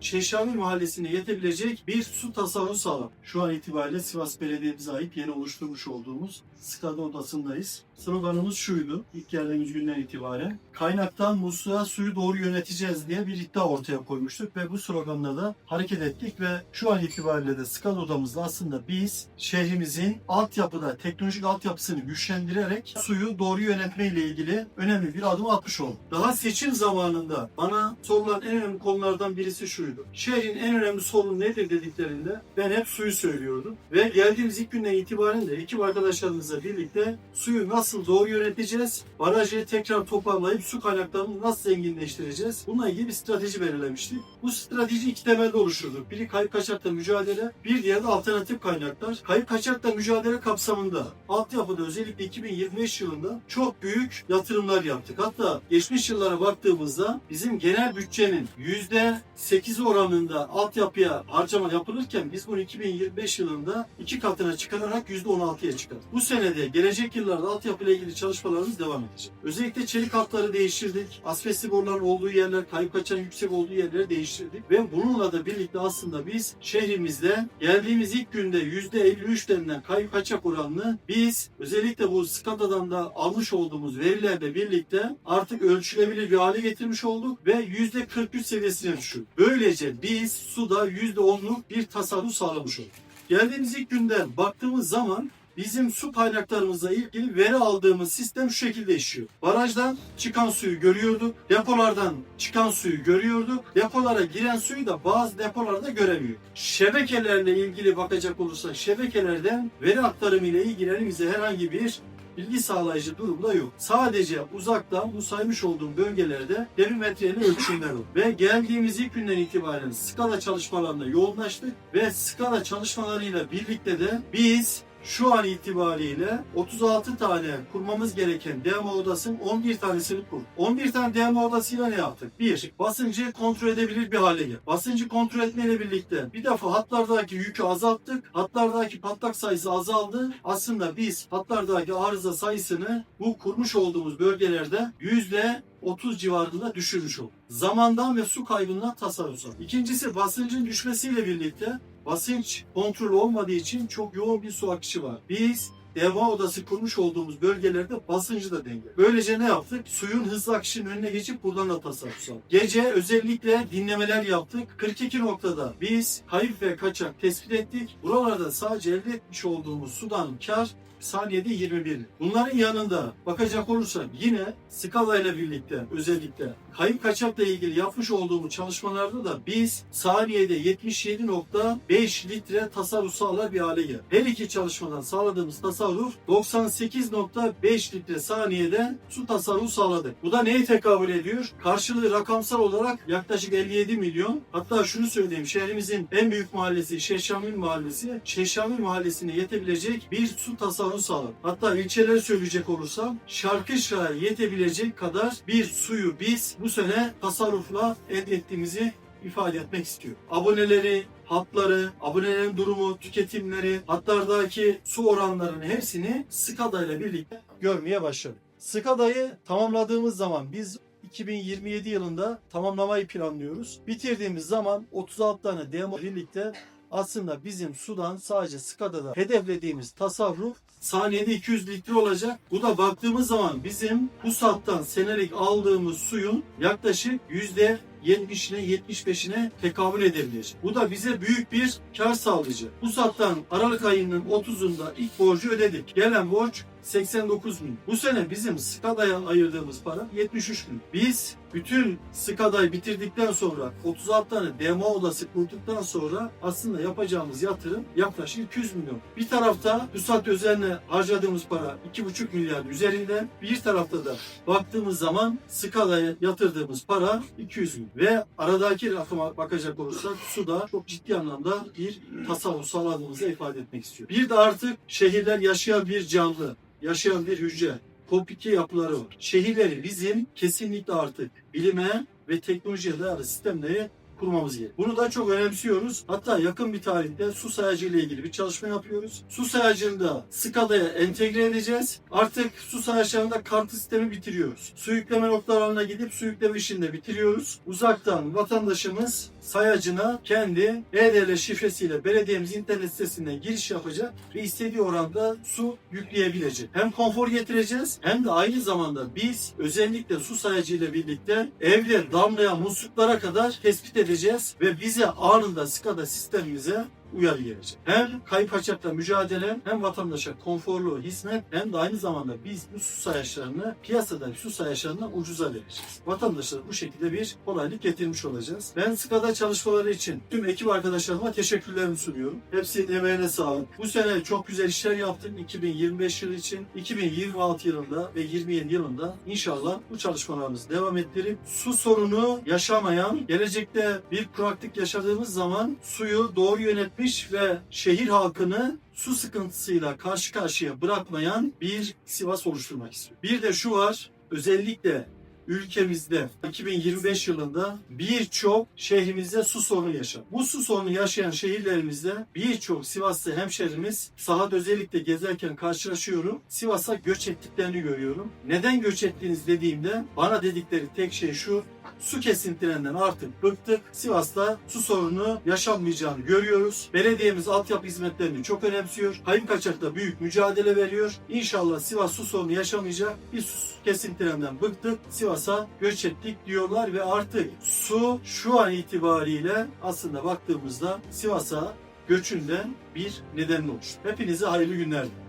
Çeşami Mahallesi'ne yetebilecek bir su tasarrufu sağlam. Şu an itibariyle Sivas Belediye'mize ait yeni oluşturmuş olduğumuz SKADA odasındayız. Sloganımız şuydu ilk geldiğimiz günden itibaren. Kaynaktan musluğa suyu doğru yöneteceğiz diye bir iddia ortaya koymuştuk ve bu sloganla da hareket ettik ve şu an itibariyle de SKADA odamızda aslında biz şehrimizin altyapıda teknolojik altyapısını güçlendirerek suyu doğru yönetme ile ilgili önemli bir adım atmış olduk. Daha seçim zamanında bana sorulan en önemli konulardan birisi şuydu. Şehrin en önemli sorunu nedir dediklerinde ben hep suyu söylüyordum. Ve geldiğimiz ilk günden itibaren de ekip arkadaşlarımızla birlikte suyu nasıl doğru yöneteceğiz, barajı tekrar toparlayıp su kaynaklarını nasıl zenginleştireceğiz? Bununla ilgili bir strateji belirlemiştik. Bu strateji iki temelde oluşturduk. Biri kayıp kaçakla mücadele, bir diğeri de alternatif kaynaklar. Kayıp kaçakla mücadele kapsamında altyapıda özellikle 2025 yılında çok büyük yatırımlar yaptık. Hatta geçmiş yıllara baktığımızda bizim genel bütçenin %8 oranında altyapıya harcama yapılırken biz bunu 2025 yılında iki katına çıkararak %16'ya çıkardık. Bu senede gelecek yıllarda altyapı ile ilgili çalışmalarımız devam edecek. Özellikle çelik hatları değiştirdik. Asbestli boruların olduğu yerler, kayıp kaçan yüksek olduğu yerleri değiştirdik. Ve bununla da birlikte aslında biz şehrimizde geldiğimiz ilk günde %53 denilen kayıp kaçak oranını biz özellikle bu SCADA'dan da almış olduğumuz verilerle birlikte artık ölçülebilir bir hale getirmiş olduk ve %43 seviyesine düşürdük. Böylece biz suda %10'luk bir tasarruf sağlamış olduk. Geldiğimiz ilk günden baktığımız zaman bizim su kaynaklarımızla ilgili veri aldığımız sistem şu şekilde işliyor. Barajdan çıkan suyu görüyorduk. Depolardan çıkan suyu görüyorduk. Depolara giren suyu da bazı depolarda göremiyor. Şebekelerle ilgili bakacak olursak şebekelerden veri aktarımı ile ilgili elimizde herhangi bir bilgi sağlayıcı durumda yok. Sadece uzaktan bu saymış olduğum bölgelerde derimetreyle ölçümler oldu. Ve geldiğimiz ilk günden itibaren skala çalışmalarına yoğunlaştık ve skala çalışmalarıyla birlikte de biz şu an itibariyle 36 tane kurmamız gereken demo odasının 11 tanesini kurduk. 11 tane demo odasıyla ne yaptık? Bir, basıncı kontrol edebilir bir hale geldi. Basıncı kontrol etmeyle birlikte bir defa hatlardaki yükü azalttık. Hatlardaki patlak sayısı azaldı. Aslında biz hatlardaki arıza sayısını bu kurmuş olduğumuz bölgelerde yüzde 30 civarında düşürmüş olduk. Zamandan ve su kaybından tasarruf sağladık. İkincisi basıncın düşmesiyle birlikte basınç kontrolü olmadığı için çok yoğun bir su akışı var. Biz deva odası kurmuş olduğumuz bölgelerde basıncı da denge. Böylece ne yaptık? Suyun hızlı akışının önüne geçip buradan da tasarruf sağladık. Gece özellikle dinlemeler yaptık. 42 noktada biz kayıp ve kaçak tespit ettik. Buralarda sadece elde etmiş olduğumuz sudan kar saniyede 21. Bunların yanında bakacak olursak yine skala ile birlikte özellikle kayıp kaçakla ilgili yapmış olduğumuz çalışmalarda da biz saniyede 77.5 litre tasarruf sağlar bir hale geldik. Her iki çalışmadan sağladığımız tasarruf 98.5 litre saniyede su tasarrufu sağladık. Bu da neye tekabül ediyor? Karşılığı rakamsal olarak yaklaşık 57 milyon. Hatta şunu söyleyeyim şehrimizin en büyük mahallesi Şeşamil Mahallesi. Şeşamil Mahallesi'ne yetebilecek bir su tasarrufu sağladık. Hatta ilçeleri söyleyecek olursam Şarkışla'ya yetebilecek kadar bir suyu biz bu sene tasarrufla elde ettiğimizi ifade etmek istiyor. Aboneleri, hatları, abonelerin durumu, tüketimleri, hatlardaki su oranlarını hepsini SCADA ile birlikte görmeye başladık. SCADA'yı tamamladığımız zaman biz 2027 yılında tamamlamayı planlıyoruz. Bitirdiğimiz zaman 36 tane demo birlikte aslında bizim sudan sadece SCADA'da hedeflediğimiz tasarruf saniyede 200 litre olacak. Bu da baktığımız zaman bizim bu sattan senelik aldığımız suyun yaklaşık yüzde 70'ine 75'ine tekabül edebilir. Bu da bize büyük bir kar sağlayacak. Bu sattan Aralık ayının 30'unda ilk borcu ödedik. Gelen borç 89 bin. Bu sene bizim SCADA'ya ayırdığımız para 73 bin. Biz bütün SCADA'yı bitirdikten sonra 36 tane demo odası kurduktan sonra aslında yapacağımız yatırım yaklaşık 200 milyon. Bir tarafta TÜSAT özeline harcadığımız para 2,5 milyar üzerinde. Bir tarafta da baktığımız zaman SCADA'ya yatırdığımız para 200 milyon. Ve aradaki rakama bakacak olursak suda çok ciddi anlamda bir tasarruf sağladığımızı ifade etmek istiyor. Bir de artık şehirler yaşayan bir canlı, yaşayan bir hücre komplike yapıları var. Şehirleri bizim kesinlikle artık bilime ve teknolojiye dayalı sistemleri kurmamız gerekiyor. Bunu da çok önemsiyoruz. Hatta yakın bir tarihte su sayacı ile ilgili bir çalışma yapıyoruz. Su sayacını da SCADA'ya entegre edeceğiz. Artık su sayaçlarında kartı sistemi bitiriyoruz. Su yükleme noktalarına gidip su yükleme işini de bitiriyoruz. Uzaktan vatandaşımız sayacına kendi e-devlet şifresiyle belediyemiz internet sitesinden giriş yapacak ve istediği oranda su yükleyebilecek. Hem konfor getireceğiz hem de aynı zamanda biz özellikle su sayacı ile birlikte evde damlayan musluklara kadar tespit edeceğiz ve bize anında SCADA sistemimize uyarı gelecek. Hem kayıp açakla mücadele hem vatandaşa konforlu hizmet hem de aynı zamanda biz bu su sayaçlarını piyasadaki su sayaçlarından ucuza vereceğiz. Vatandaşlara bu şekilde bir kolaylık getirmiş olacağız. Ben SCADA çalışmaları için tüm ekip arkadaşlarıma teşekkürlerimi sunuyorum. Hepsinin emeğine sağlık. Bu sene çok güzel işler yaptık 2025 yılı için. 2026 yılında ve 27 yılında inşallah bu çalışmalarımızı devam ettirip su sorunu yaşamayan, gelecekte bir kuraklık yaşadığımız zaman suyu doğru yönetmiş ve şehir halkını su sıkıntısıyla karşı karşıya bırakmayan bir Sivas oluşturmak istiyor. Bir de şu var, özellikle ülkemizde 2025 yılında birçok şehrimizde su sorunu yaşar. Bu su sorunu yaşayan şehirlerimizde birçok Sivaslı hemşerimiz sahada özellikle gezerken karşılaşıyorum. Sivas'a göç ettiklerini görüyorum. Neden göç ettiğiniz dediğimde bana dedikleri tek şey şu. Su kesintilerinden artık bıktık. Sivas'ta su sorunu yaşanmayacağını görüyoruz. Belediyemiz altyapı hizmetlerini çok önemsiyor. Kayıp kaçakta büyük mücadele veriyor. İnşallah Sivas su sorunu yaşamayacak. Biz su kesintilerinden bıktık. Sivas'a göç ettik diyorlar ve artık su şu an itibariyle aslında baktığımızda Sivas'a göçünden bir neden oluştu. Hepinize hayırlı günler. diliyorum.